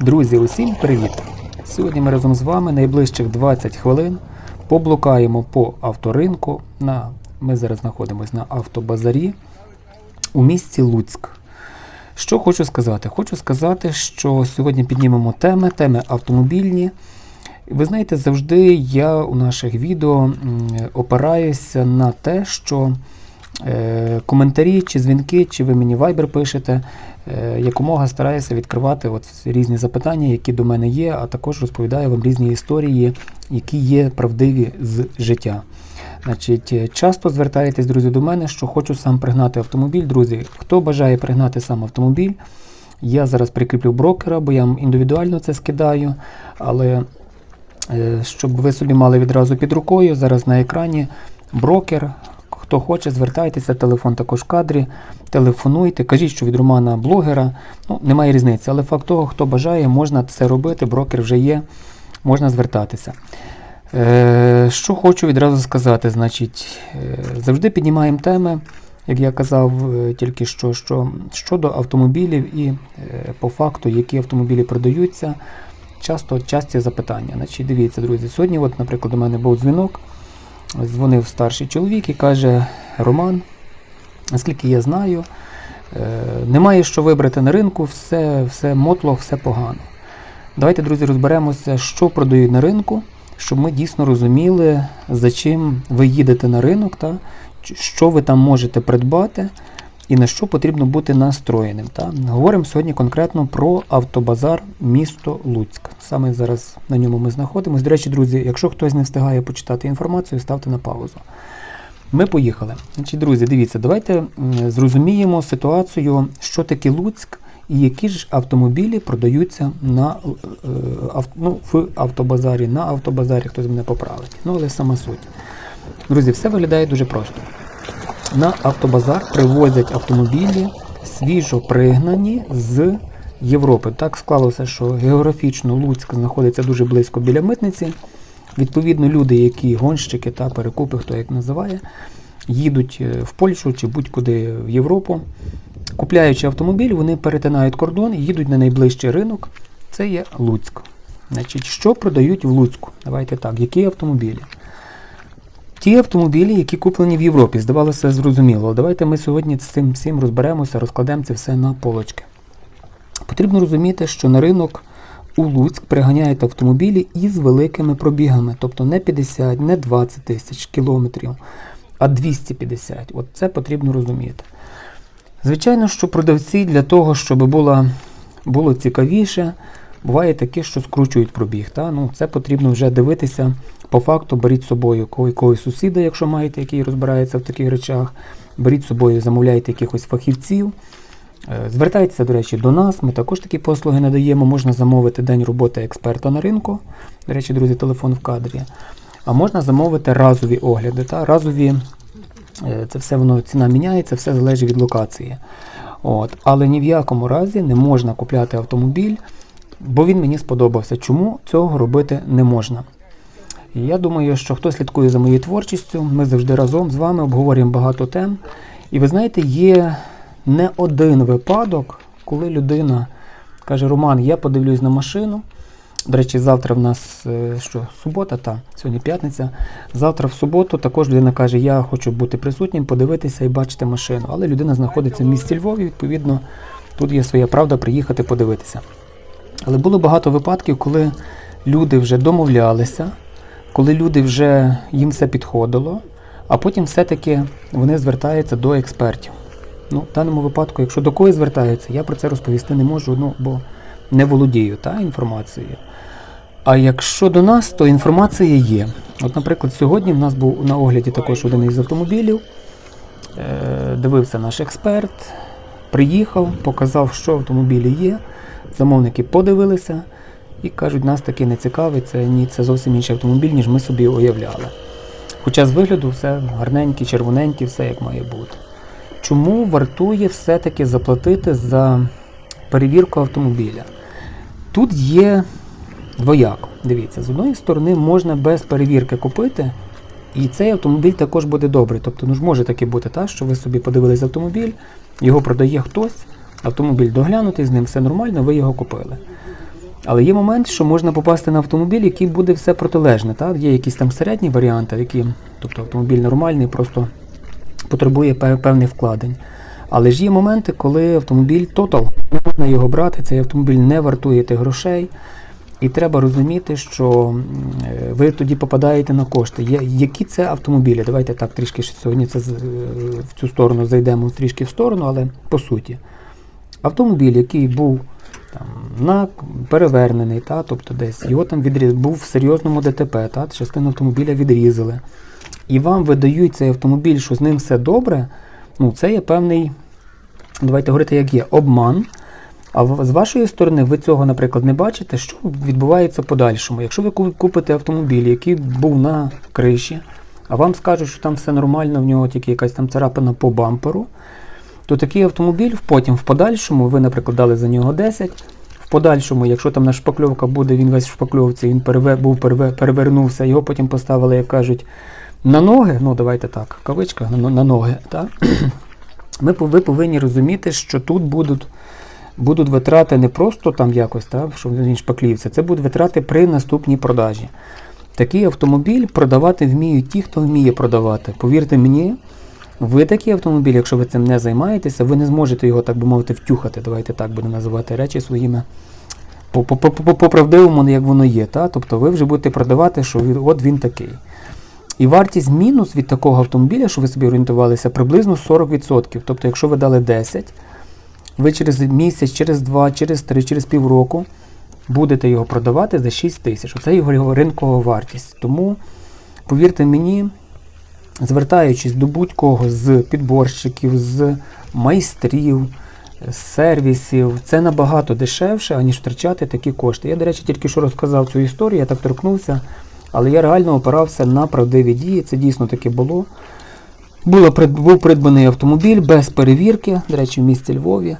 Друзі, усім привіт! Сьогодні ми разом з вами найближчих 20 хвилин поблукаємо по авторинку. На... Ми зараз знаходимося на автобазарі у місті Луцьк. Що хочу сказати? Хочу сказати, що сьогодні піднімемо теми, теми автомобільні. Ви знаєте, завжди я у наших відео опираюся на те, що коментарі чи дзвінки, чи ви мені вайбер пишете, е, якомога стараюся відкривати от різні запитання, які до мене є, а також розповідаю вам різні історії, які є правдиві з життя. Значить, е, часто звертаєтесь, друзі, до мене, що хочу сам пригнати автомобіль. Друзі, хто бажає пригнати сам автомобіль, я зараз прикріплю брокера, бо я вам індивідуально це скидаю. Але е, щоб ви собі мали відразу під рукою, зараз на екрані брокер. Хто хоче, звертайтеся, телефон також в кадрі, телефонуйте, кажіть, що від Романа блогера. Ну, немає різниці, але факт того, хто бажає, можна це робити, брокер вже є, можна звертатися. Е, що хочу відразу сказати, значить, е, завжди піднімаємо теми, як я казав е, тільки що, що щодо автомобілів і е, по факту, які автомобілі продаються, часто часті запитання. Значить, дивіться, друзі, сьогодні, от, наприклад, у мене був дзвінок, дзвонив старший чоловік і каже: Роман, наскільки я знаю, е, немає що вибрати на ринку, все, все мотло, все погано. Давайте, друзі, розберемося, що продають на ринку, щоб ми дійсно розуміли, за чим ви їдете на ринок, та, що ви там можете придбати і на що потрібно бути настроєним. Та. Говоримо сьогодні конкретно про автобазар місто Луцьк. Саме зараз на ньому ми знаходимося. До речі, друзі, якщо хтось не встигає почитати інформацію, ставте на паузу. Ми поїхали. Значить, друзі, дивіться, давайте зрозуміємо ситуацію, що таке Луцьк і які ж автомобілі продаються на, е, ну, в автобазарі, на автобазарі, хтось мене поправить. Ну, але сама суть. Друзі, все виглядає дуже просто. На автобазар привозять автомобілі свіжо пригнані з Європи. Так склалося, що географічно Луцьк знаходиться дуже близько біля митниці. Відповідно, люди, які гонщики та перекупи, хто як називає, їдуть е, в Польщу чи будь-куди в Європу. Купляючи автомобіль, вони перетинають кордон і їдуть на найближчий ринок. Це є Луцьк. Значить, що продають в Луцьку? Давайте так, які автомобілі? Ті автомобілі, які куплені в Європі, здавалося зрозуміло. Давайте ми сьогодні з цим всім розберемося, розкладемо це все на полочки. Потрібно розуміти, що на ринок у Луцьк приганяють автомобілі із великими пробігами, тобто не 50, не 20 тисяч кілометрів, а 250. От це потрібно розуміти. Звичайно, що продавці для того, щоб було, було цікавіше, буває таке, що скручують пробіг. Та? Ну, це потрібно вже дивитися. По факту беріть з собою кого- якогось сусіда, якщо маєте, який розбирається в таких речах. Беріть з собою, замовляйте якихось фахівців. Е, Звертайтеся, до речі, до нас. Ми також такі послуги надаємо. Можна замовити день роботи експерта на ринку. До речі, друзі, телефон в кадрі. А можна замовити разові огляди. Та? Разові Е, Це все воно ціна міняється, все залежить від локації. От. Але ні в якому разі не можна купляти автомобіль, бо він мені сподобався. Чому цього робити не можна? Я думаю, що хто слідкує за моєю творчістю, ми завжди разом з вами обговорюємо багато тем. І ви знаєте, є не один випадок, коли людина каже: Роман, я подивлюсь на машину. До речі, завтра в нас е, що, субота, та сьогодні п'ятниця. Завтра в суботу також людина каже, я хочу бути присутнім, подивитися і бачити машину. Але людина знаходиться в місті Львові, відповідно, тут є своя правда приїхати подивитися. Але було багато випадків, коли люди вже домовлялися, коли люди вже їм все підходило, а потім все-таки вони звертаються до експертів. Ну, в даному випадку, якщо до когось звертаються, я про це розповісти не можу, ну, бо не володію та, інформацією. А якщо до нас, то інформація є. От, наприклад, сьогодні в нас був на огляді також один із автомобілів. Е, Дивився наш експерт, приїхав, показав, що в автомобілі є. Замовники подивилися і кажуть, нас таки не цікавить, це, ні, це зовсім інший автомобіль, ніж ми собі уявляли. Хоча з вигляду все гарненькі, червоненькі, все як має бути. Чому вартує все-таки заплатити за перевірку автомобіля? Тут є двояко. Дивіться, з одної сторони можна без перевірки купити, і цей автомобіль також буде добрий. Тобто, ну ж може таки бути так, що ви собі подивились автомобіль, його продає хтось, автомобіль доглянутий, з ним все нормально, ви його купили. Але є момент, що можна попасти на автомобіль, який буде все протилежне. Та? Є якісь там середні варіанти, які, тобто автомобіль нормальний, просто потребує певних вкладень. Але ж є моменти, коли автомобіль тотал, не можна його брати, цей автомобіль не вартує тих грошей. І треба розуміти, що е, ви тоді попадаєте на кошти. Які це автомобілі? Давайте так трішки сьогодні це е, в цю сторону зайдемо трішки в сторону, але по суті. Автомобіль, який був там, на перевернений, та, тобто десь його там відріз... був в серйозному ДТП, та, частину автомобіля відрізали. І вам видають цей автомобіль, що з ним все добре, ну це є певний, давайте говорити, як є, обман. А з вашої сторони ви цього, наприклад, не бачите, що відбувається подальшому. Якщо ви купите автомобіль, який був на криші, а вам скажуть, що там все нормально, в нього тільки якась там царапина по бамперу, то такий автомобіль потім в подальшому, ви, наприклад, дали за нього 10, в подальшому, якщо там на шпакльовка буде, він весь в шпакльовці, він переве, був переве, перевернувся, його потім поставили, як кажуть, на ноги, ну давайте так, в кавичках, на, на ноги, так? Ми, ви повинні розуміти, що тут будуть, будуть витрати не просто там якось, так, що він шпаклівся, це будуть витрати при наступній продажі. Такий автомобіль продавати вміють ті, хто вміє продавати. Повірте мені, ви такий автомобіль, якщо ви цим не займаєтеся, ви не зможете його, так би мовити, втюхати. Давайте так будемо називати речі своїми по, по, по, по, по правдивому, як воно є. Та? Тобто ви вже будете продавати, що от він такий. І вартість мінус від такого автомобіля, що ви собі орієнтувалися, приблизно 40%. Тобто, якщо ви дали 10, ви через місяць, через два, через три, через півроку будете його продавати за 6 тисяч. Оце його ринкова вартість. Тому, повірте мені, звертаючись до будь-кого з підборщиків, з майстрів, з сервісів, це набагато дешевше, аніж втрачати такі кошти. Я, до речі, тільки що розказав цю історію, я так торкнувся, але я реально опирався на правдиві дії. Це дійсно таке було. Було, був придбаний автомобіль без перевірки, до речі, в місті Львові.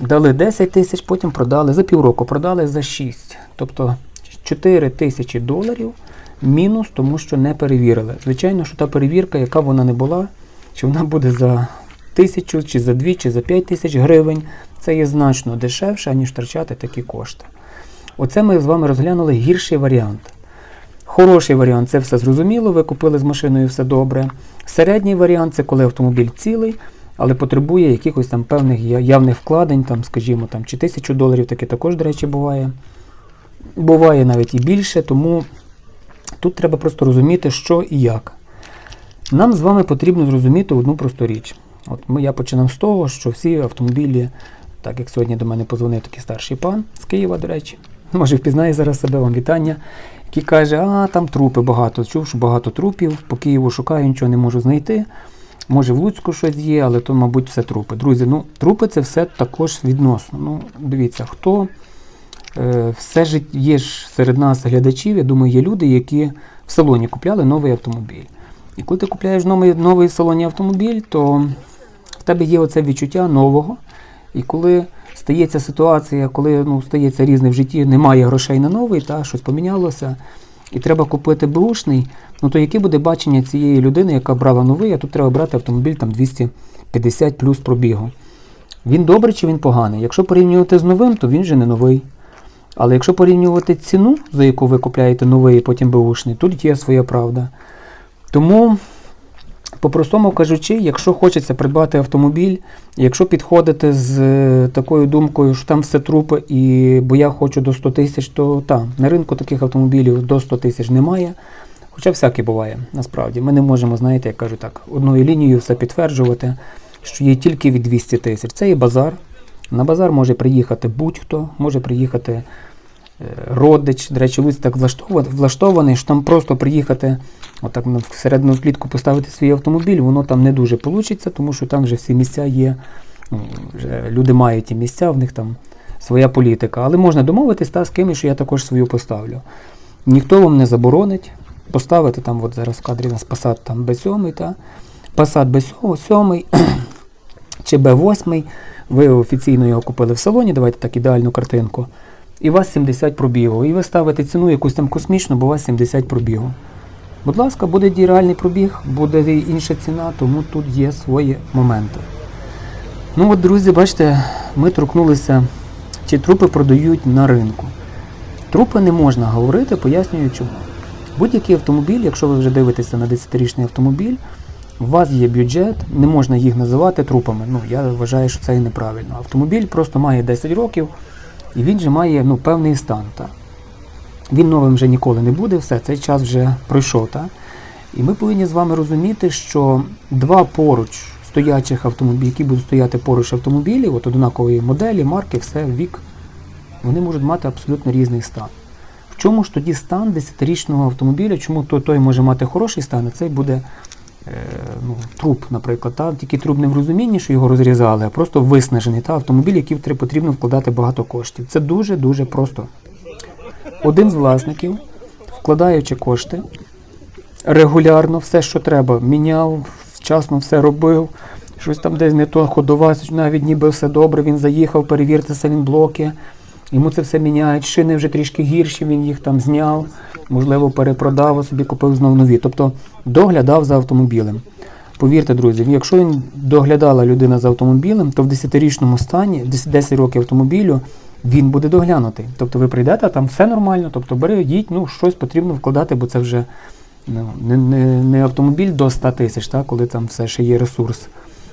Дали 10 тисяч, потім продали за півроку, продали за 6. Тобто 4 тисячі доларів мінус, тому що не перевірили. Звичайно, що та перевірка, яка вона не була, чи вона буде за тисячу, чи за 2, чи за 5 тисяч гривень, це є значно дешевше, аніж втрачати такі кошти. Оце ми з вами розглянули гірший варіант. Хороший варіант це все зрозуміло, ви купили з машиною все добре. Середній варіант це коли автомобіль цілий, але потребує якихось там певних явних вкладень, там, скажімо, там, чи тисячу доларів, таке також, до речі, буває. Буває навіть і більше, тому тут треба просто розуміти, що і як. Нам з вами потрібно зрозуміти одну просту річ. От ми, я починав з того, що всі автомобілі, так як сьогодні до мене позвонив такий старший пан з Києва, до речі, може впізнає зараз себе вам вітання, який каже, а там трупи багато. Чув, що багато трупів, по Києву шукаю, нічого не можу знайти. Може в Луцьку щось є, але то, мабуть, все трупи. Друзі, ну трупи це все також відносно. Ну, дивіться, хто все життя є ж серед нас глядачів, я думаю, є люди, які в салоні купляли новий автомобіль. І коли ти купляєш новий, новий в салоні автомобіль, то в тебе є оце відчуття нового. І коли стається ситуація, коли ну, стається різне в житті, немає грошей на новий, та щось помінялося, і треба купити бушний, ну то яке буде бачення цієї людини, яка брала новий, а тут треба брати автомобіль там 250 плюс пробігу. Він добрий чи він поганий? Якщо порівнювати з новим, то він же не новий. Але якщо порівнювати ціну, за яку ви купляєте новий потім беушний, тут є своя правда. Тому, по-простому кажучи, якщо хочеться придбати автомобіль, якщо підходите з е, такою думкою, що там все трупи, і бо я хочу до 100 тисяч, то там на ринку таких автомобілів до 100 тисяч немає. Хоча всяке буває, насправді. Ми не можемо, знаєте, як кажу так, одною лінією все підтверджувати, що є тільки від 200 тисяч. Це є базар. На базар може приїхати будь-хто, може приїхати е, родич. До речі, Луць так влаштований, що там просто приїхати, отак всередину в клітку поставити свій автомобіль, воно там не дуже вийде, тому що там вже всі місця є. ну, Вже люди мають ті місця, в них там своя політика. Але можна домовитись та, з кимось, що я також свою поставлю. Ніхто вам не заборонить поставити там, от зараз в кадрі у нас Passat там B7, та Passat B7 чи B8, ви офіційно його купили в салоні, давайте так ідеальну картинку. І у вас 70 пробігу. І ви ставите ціну якусь там космічну, бо у вас 70 пробігу. Будь ласка, буде реальний пробіг, буде інша ціна, тому тут є свої моменти. Ну от, друзі, бачите, ми торкнулися, чи трупи продають на ринку. Трупи не можна говорити, пояснюю чому. Будь-який автомобіль, якщо ви вже дивитеся на 10-річний автомобіль, у вас є бюджет, не можна їх називати трупами. Ну, я вважаю, що це і неправильно. Автомобіль просто має 10 років і він же має ну, певний стан. Та. Він новим вже ніколи не буде, все, цей час вже пройшов. Та. І ми повинні з вами розуміти, що два поруч стоячих автомобілів, які будуть стояти поруч автомобілів, от однакової моделі, марки, все, вік, вони можуть мати абсолютно різний стан. В чому ж тоді стан 10-річного автомобіля, чому то- той може мати хороший стан, а цей буде ну, труп, наприклад. Та? Тільки труп не в розумінні, що його розрізали, а просто виснажений та? автомобіль, який потрібно вкладати багато коштів. Це дуже-дуже просто. Один з власників, вкладаючи кошти, регулярно все, що треба, міняв, вчасно все робив. Щось там десь не то ходова, навіть ніби все добре, він заїхав, перевірити салінблоки. Йому це все міняють, шини вже трішки гірші, він їх там зняв, можливо, перепродав, а собі купив знов нові. Тобто доглядав за автомобілем. Повірте, друзі, якщо він доглядала людина за автомобілем, то в 10-річному стані, 10 10 років автомобілю, він буде доглянутий. Тобто ви прийдете, там все нормально, тобто бери, їдь, ну щось потрібно вкладати, бо це вже ну, не, не, не автомобіль до 100 тисяч, та, коли там все ще є ресурс.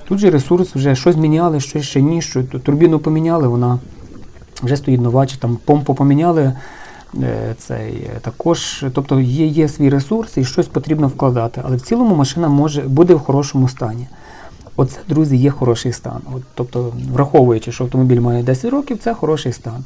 Тут же ресурс вже щось міняли, щось ще ні, що турбіну поміняли, вона вже стоїть нова, чи там помпу поміняли. е, Цей, е, також, тобто є, є свій ресурс і щось потрібно вкладати. Але в цілому машина може буде в хорошому стані. Оце, друзі, є хороший стан. От, тобто, враховуючи, що автомобіль має 10 років, це хороший стан.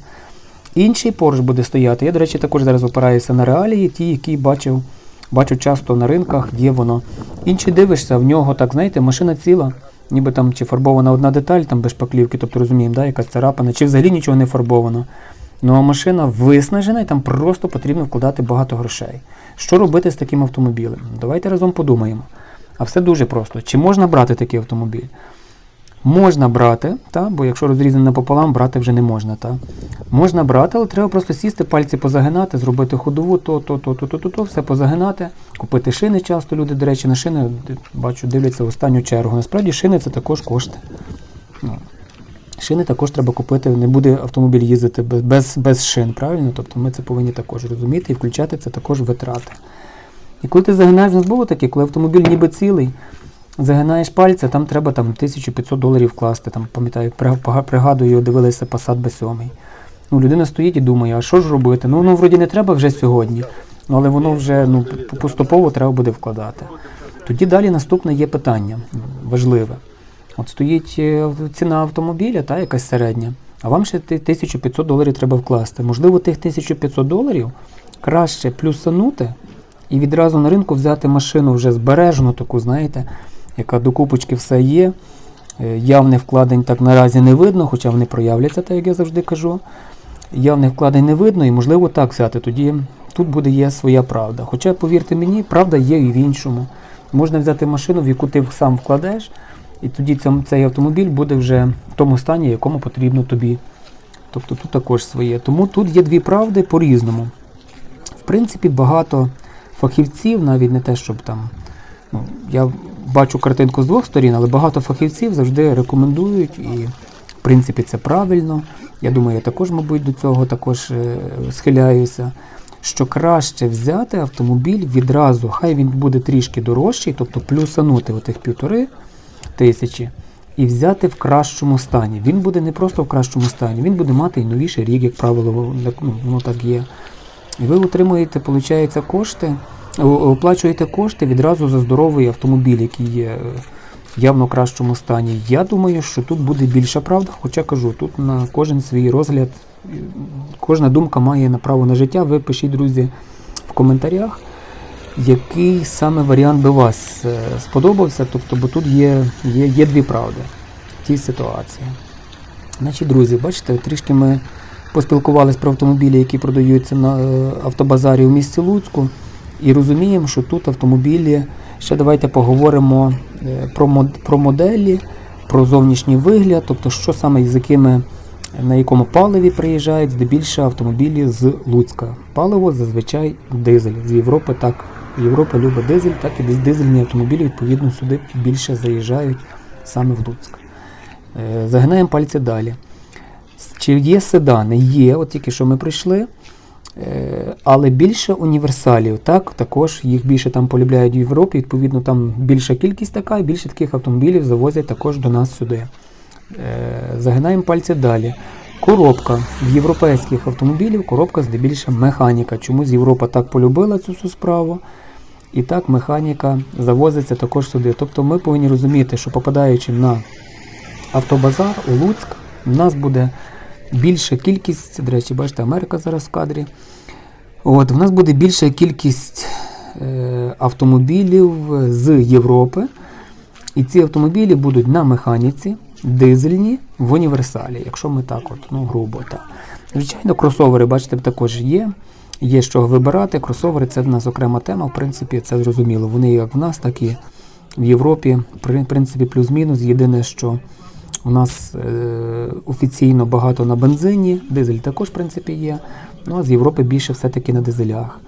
Інший Porsche буде стояти. Я, до речі, також зараз опираюся на реалії, ті, які бачив, бачу часто на ринках, є воно. Інший дивишся, в нього, так знаєте, машина ціла, ніби там чи фарбована одна деталь, там без шпаклівки, тобто розуміємо, да, якась царапана, чи взагалі нічого не фарбовано. Ну а машина виснажена і там просто потрібно вкладати багато грошей. Що робити з таким автомобілем? Давайте разом подумаємо. А все дуже просто. Чи можна брати такий автомобіль? Можна брати, та, бо якщо розрізаний напополам, брати вже не можна. Та. Можна брати, але треба просто сісти, пальці позагинати, зробити ходову, то, то, то, то, то, то, то, все позагинати, купити шини часто люди, до речі, на шини бачу, дивляться в останню чергу. Насправді шини це також кошти. Ну, Шини також треба купити, не буде автомобіль їздити без, без, шин, правильно? Тобто ми це повинні також розуміти і включати це також витрати. І коли ти загинаєш, у нас було таке, коли автомобіль ніби цілий, загинаєш пальця, там треба там 1500 доларів вкласти. Там, пам'ятаю, при- пригадую, дивилися Passat B7. Ну, людина стоїть і думає, а що ж робити? Ну, воно вроді не треба вже сьогодні, ну, але воно вже ну, поступово треба буде вкладати. Тоді далі наступне є питання важливе. От стоїть е, ціна автомобіля, та, якась середня, а вам ще ти- 1500 доларів треба вкласти. Можливо, тих 1500 доларів краще плюсанути і відразу на ринку взяти машину вже збережену, таку, знаєте, яка до купочки все є. Е, Явних вкладень так наразі не видно, хоча вони проявляться, так як я завжди кажу. Явних вкладень не видно і можливо так взяти. Тоді тут буде є своя правда. Хоча, повірте мені, правда є і в іншому. Можна взяти машину, в яку ти сам вкладеш, і тоді цей автомобіль буде вже в тому стані, якому потрібно тобі. Тобто тут також своє. Тому тут є дві правди по-різному. В принципі, багато фахівців, навіть не те, щоб там. Ну, я бачу картинку з двох сторін, але багато фахівців завжди рекомендують, і в принципі це правильно. Я думаю, я також, мабуть, до цього також е, схиляюся. Що краще взяти автомобіль відразу, хай він буде трішки дорожчий, тобто плюсанути отих півтори тисячі і взяти в кращому стані. Він буде не просто в кращому стані, він буде мати і новіший рік, як правило, ну, воно так є. І ви отримуєте, виходить, кошти, оплачуєте кошти відразу за здоровий автомобіль, який є е, явно в кращому стані. Я думаю, що тут буде більша правда, хоча кажу, тут на кожен свій розгляд, е, кожна думка має на право на життя. Ви пишіть, друзі, в коментарях, який саме варіант би вас е, сподобався, тобто, бо тут є, є, є дві правди в цій ситуації. Значить, друзі, бачите, трішки ми поспілкувалися про автомобілі, які продаються на е, автобазарі у місті Луцьку, і розуміємо, що тут автомобілі. Ще давайте поговоримо е, про, мод- про моделі, про зовнішній вигляд, тобто що саме з якими на якому паливі приїжджають здебільшого автомобілі з Луцька. Паливо зазвичай дизель. З Європи так. Європа любить дизель, так і дизельні автомобілі відповідно сюди більше заїжджають саме в Луцьк. Е, Загинаємо пальці далі. Чи є седани? Є, от тільки що ми прийшли. Е, Але більше універсалів, так, також їх більше там полюбляють в Європі, відповідно, там більша кількість така, і більше таких автомобілів завозять також до нас сюди. Е, Загинаємо пальці далі. Коробка в європейських автомобілів, коробка здебільше механіка. Чомусь Європа так полюбила цю всю справу. І так механіка завозиться також сюди. Тобто ми повинні розуміти, що попадаючи на автобазар у Луцьк, у нас буде більша кількість, до речі, бачите, Америка зараз в кадрі. От, в нас буде більша кількість е, автомобілів з Європи. І ці автомобілі будуть на механіці, дизельні в універсалі, якщо ми так, от, ну, грубо. Так. Звичайно, кросовери, бачите, також є. Є чого вибирати. Кросовери це в нас окрема тема, в принципі, це зрозуміло. Вони як в нас, так і в Європі, в принципі, плюс-мінус. Єдине, що у нас е, офіційно багато на бензині, дизель також, в принципі, є. Ну а з Європи більше все-таки на дизелях.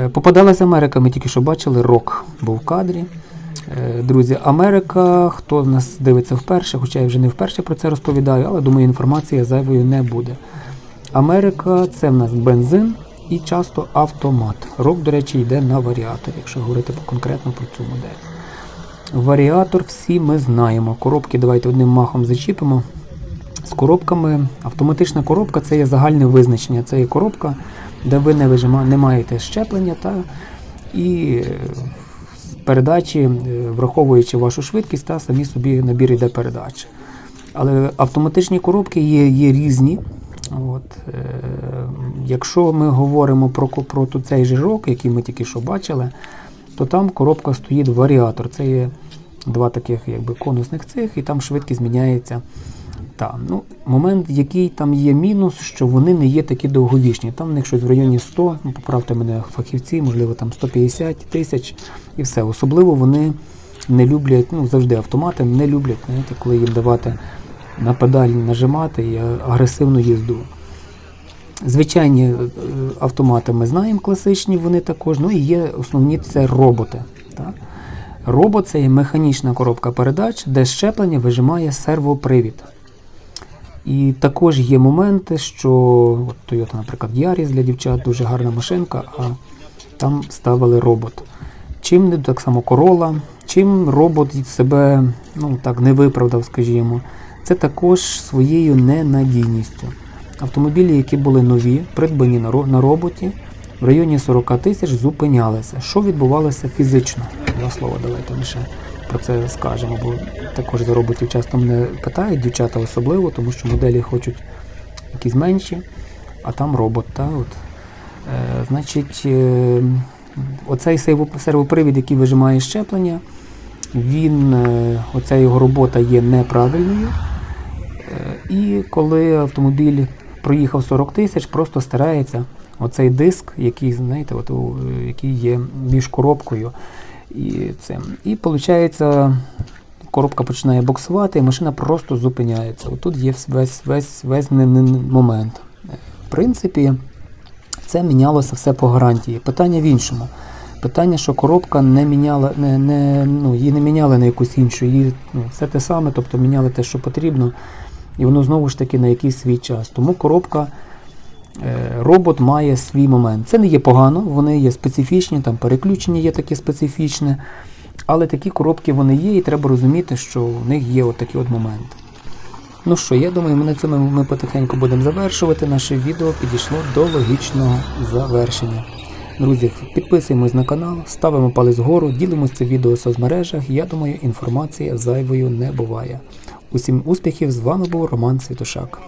Е, Попадалася Америка, ми тільки що бачили, рок був в кадрі. Е, Друзі, Америка, хто нас дивиться вперше, хоча я вже не вперше про це розповідаю, але думаю, інформація зайвою не буде. Америка це в нас бензин і часто автомат. Рок, до речі, йде на варіатор, якщо говорити конкретно про цю модель. Варіатор всі ми знаємо. Коробки давайте одним махом зачіпимо. З коробками автоматична коробка це є загальне визначення. Це є коробка, де ви не, вижима, не маєте щеплення та і е, передачі, е, враховуючи вашу швидкість, та самі собі набір йде передач. Але автоматичні коробки є, є різні. От, е, якщо ми говоримо про, про цей же рок, який ми тільки що бачили, то там коробка стоїть варіатор. Це є два таких якби, конусних цих, і там швидкість зміняється. Та, ну, момент, який там є мінус, що вони не є такі довговічні. Там в них щось в районі 100, ну, поправте мене фахівці, можливо, там 150 тисяч і все. Особливо вони не люблять, ну завжди автомати не люблять, знаєте, коли їм давати на педаль нажимати і агресивну їзду. Звичайні е, автомати ми знаємо класичні, вони також. Ну і є основні це роботи. Так? Робот це є механічна коробка передач, де щеплення вижимає сервопривід. І також є моменти, що от Toyota, наприклад, Yaris для дівчат дуже гарна машинка, а там ставили робот. Чим не так само Corolla, чим робот себе ну, так, не виправдав, скажімо, це також своєю ненадійністю. Автомобілі, які були нові, придбані на, роботі, в районі 40 тисяч зупинялися. Що відбувалося фізично? Два слова давайте ми ще про це скажемо, бо також за роботів часто мене питають, дівчата особливо, тому що моделі хочуть якісь менші, а там робот. Та, от. Е, значить, е, оцей сервопривід, який вижимає щеплення, він, е, оця його робота є неправильною. Е, І коли автомобіль проїхав 40 тисяч, просто старається оцей диск, який, знаєте, от, який є між коробкою і цим. І виходить, коробка починає боксувати, і машина просто зупиняється. Отут є весь, весь, весь момент. Е, В принципі, це мінялося все по гарантії. Питання в іншому. Питання, що коробка не міняла, не, не, ну, її не міняли на якусь іншу, її ну, все те саме, тобто міняли те, що потрібно, і воно знову ж таки на якийсь свій час. Тому коробка, е, робот має свій момент. Це не є погано, вони є специфічні, там переключення є таке специфічне, але такі коробки вони є, і треба розуміти, що в них є отакі от моменти. Ну що, я думаю, ми на цьому ми потихеньку будемо завершувати. Наше відео підійшло до логічного завершення. Друзі, підписуємось на канал, ставимо палець вгору, ділимося це відео в соцмережах. Я думаю, інформація зайвою не буває. Усім успіхів! З вами був Роман Світошак.